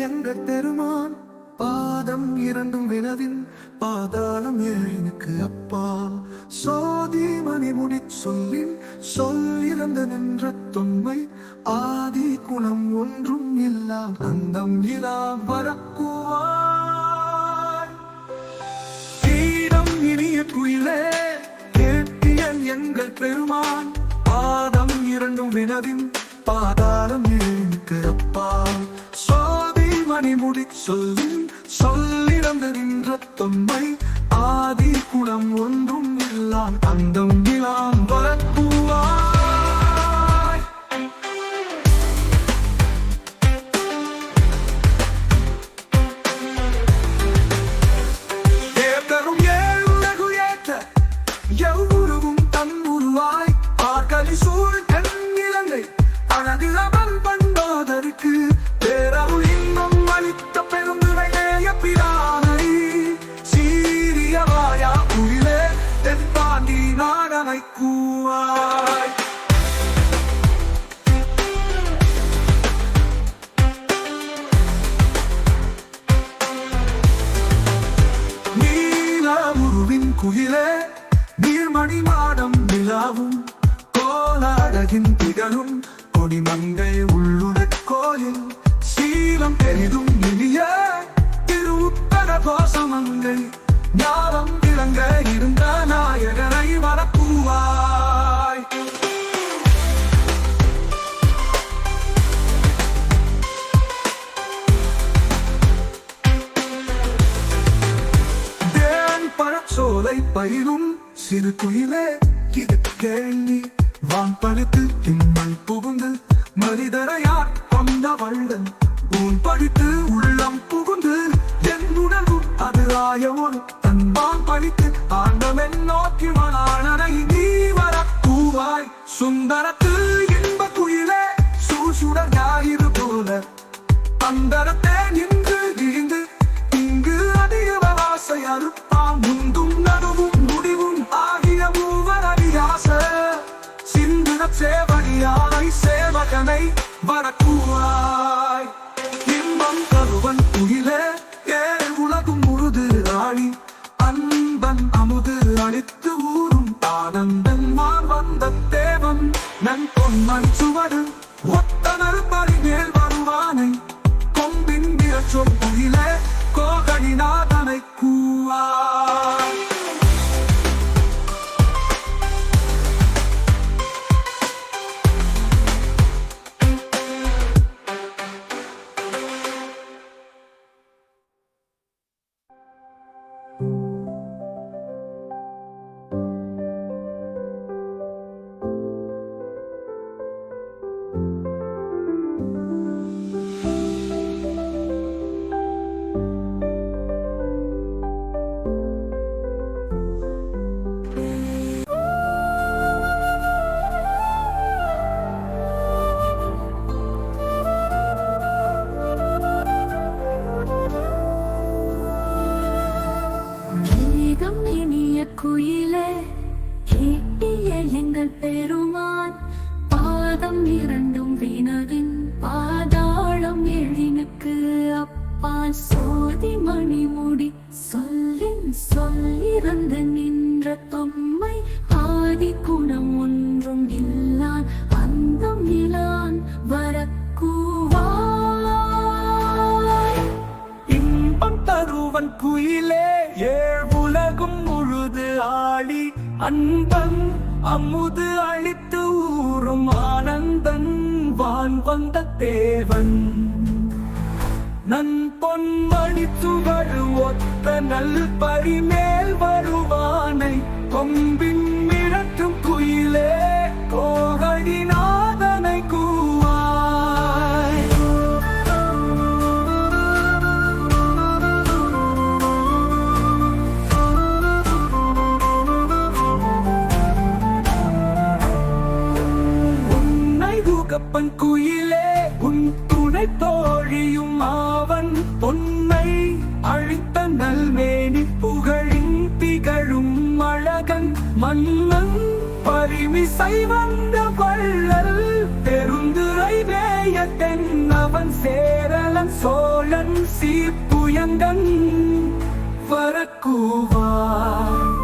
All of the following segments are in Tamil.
எங்கள் பெருமான் பாதம் இரண்டும் வினவின் பாதாளம் ஏழினுக்கு அப்பால். சோதி மணிமுடி சொல்லின் சொல் இறந்து நின்ற தொன்மை ஆதி குணம் ஒன்றும் இல்லா அந்தம் இலா வரக்குவாய் தீரம் இனிய குயிலே கேட்டியன் எங்கள் பெருமான் பாதம் இரண்டும் வினவின் பாதாளம் ஏழுக்கு அப்பால். மணிமுடி சொல்லின் சொல்லிறந்து நின்ற தொன்மை ஆதி குணம் ஒன்றும் இல்லான் அந்தம் இலாம் வரக்குவாய் ஏத்தரும் குயிலே நீர்மணி மாடம் நிலாவும் கோலாடகின் திகழும் கொடிமங்கை உள்ளுடற் கோயில் சீலம் பெரிதும் பழச்சோலை பயிரும் சிறு குயிலே. இது கேள்வி வான் பழுத்து திம்மல் புகுந்து. மனிதரையார் கொண்ட வள்ளன் ஊன் படித்து உள்ளம் புகுந்து. என் உணர்வு அது ஆயவோடு தன் படித்து பழித்து. ஆண்டவன் நோக்கி மலானனை நீ வர. பூவாய் சுந்தரத்து இன்ப குயிலே. சூசுடர் ஞாயிறு போல. அந்தரத்தே நின்று விழுந்து இங்கு அதிக ஆசை அறுப்பான் முந்து சேவடியாய் சேவகனை வரக்கூவாய் இன்பம் தருவன் குயிலே ஏழ் உலகும் முழுது ஆழி. அன்பன் அமுது அளித்து ஊரும் ஆனந்தன் மார் வந்த தேவன். நன் பொன்மன் சுவடு ஒத்தனர் பரிமேல் வருவானை. கொம்பின் சொல் குயிலே கோகணிநாதனை கூவாய். குயிலே கேட்டிய எங்கள் பெருமான். பாதம் இரண்டும் வினவின் பாதாளம் எழினுக்கு அப்பா சோதி மணி மணிமுடி சொல்லின் சொல்லிறந்து நின்ற தொம்மை. ஆதி குணம் ஒன்றும் இல்லான் அந்தம் இலான் வரக்கூவாய். இன்பம் தருவன் குயிலே ஏழ் உலகும் ஆடி அன்பன் அமுது அழித்து ஊறும் ஆனந்தன் வான் வந்த தேவன். நன் பொன்மணி சுவடு ஒத்த நல் பரிமேல் வருவானை கொம்பின் அவன் பொன்னை அழித்த நல்மேனி புகழின் திகழும் அழகன் மன்னன் பரிமிசை வந்த வள்ளல் பெருந்துரை வேய அவன் சேரலன் சோழன் சீப்புயங்கன் வரக்கூவார்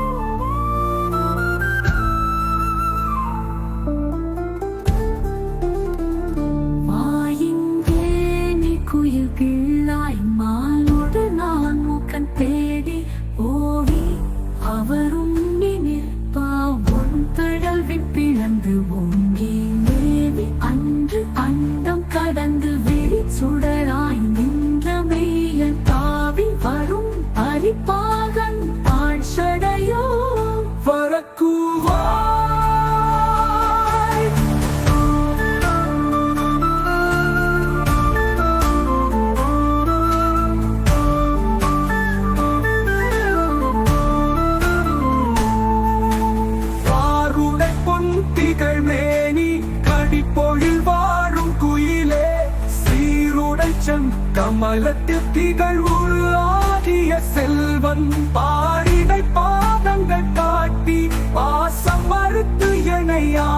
செம் கமலத்தில் திகழ் உரு ஆகிய செல்வன் பாரிடை பாதங்கள் காட்டி பாசம் மறுத்து எனையா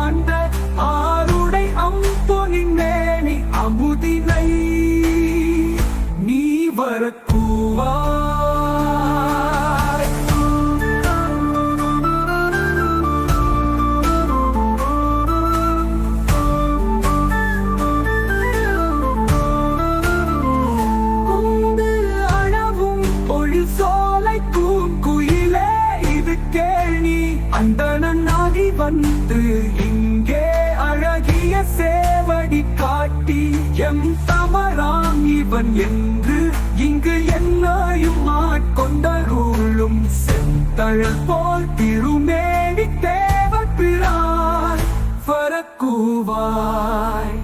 கேள்வி வந்து இங்கே அழகிய சேவடி காட்டி எம் தமராம் இவன் என்று இங்கு என்னையும் ஆட்கொண்டருளும் செந்தழல் போல் திருமேனி தேவ பிரான் வரக்கூவாய்.